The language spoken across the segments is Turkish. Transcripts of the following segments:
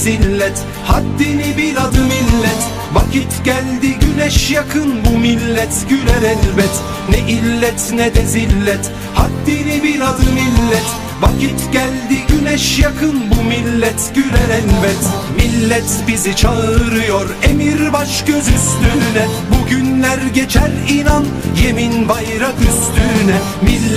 zillet Haddini bil adı millet. Vakit geldi güneş yakın bu millet güler elbet. Ne illet ne de zillet Haddini bil adı millet. Vakit geldi güneş yakın bu millet güler elbet. Millet bizi çağırıyor emir baş göz üstüne. Bugünler geçer inan yemin bayrak üstüne. Millet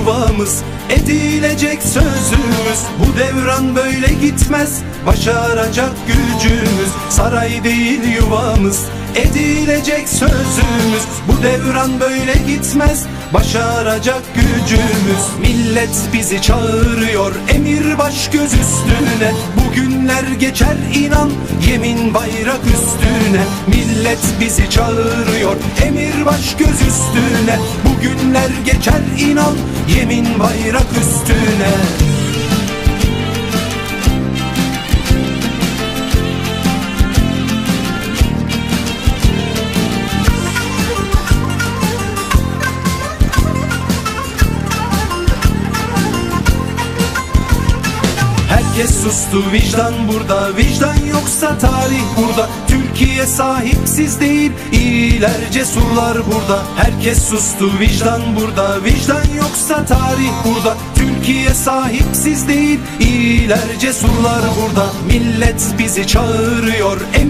yuvamız Edilecek sözümüz. Bu devran böyle gitmez Başaracak gücümüz. Saray değil yuvamız Edilecek sözümüz. Bu devran böyle gitmez Başaracak gücümüz. Millet bizi çağırıyor Emir baş göz üstüne. Bugünler geçer inan Yemin bayrak üstüne. Millet bizi çağırıyor Emir baş göz üstüne. Bugünler geçer inan Yemin bayrak üstüne Herkes sustu vicdan burada Vicdan yoksa tarih burada. Türkiye sahipsiz değil İyiler cesurlar burada. Herkes sustu vicdan burada Vicdan yoksa tarih burada. Türkiye sahipsiz değil İyiler cesurlar burada. Millet bizi çağırıyor Emir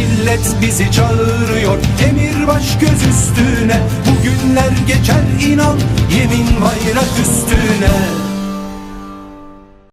Millet bizi çağırıyor. Emir baş göz üstüne Bugünler geçer inan. Yemin bayrak üstüne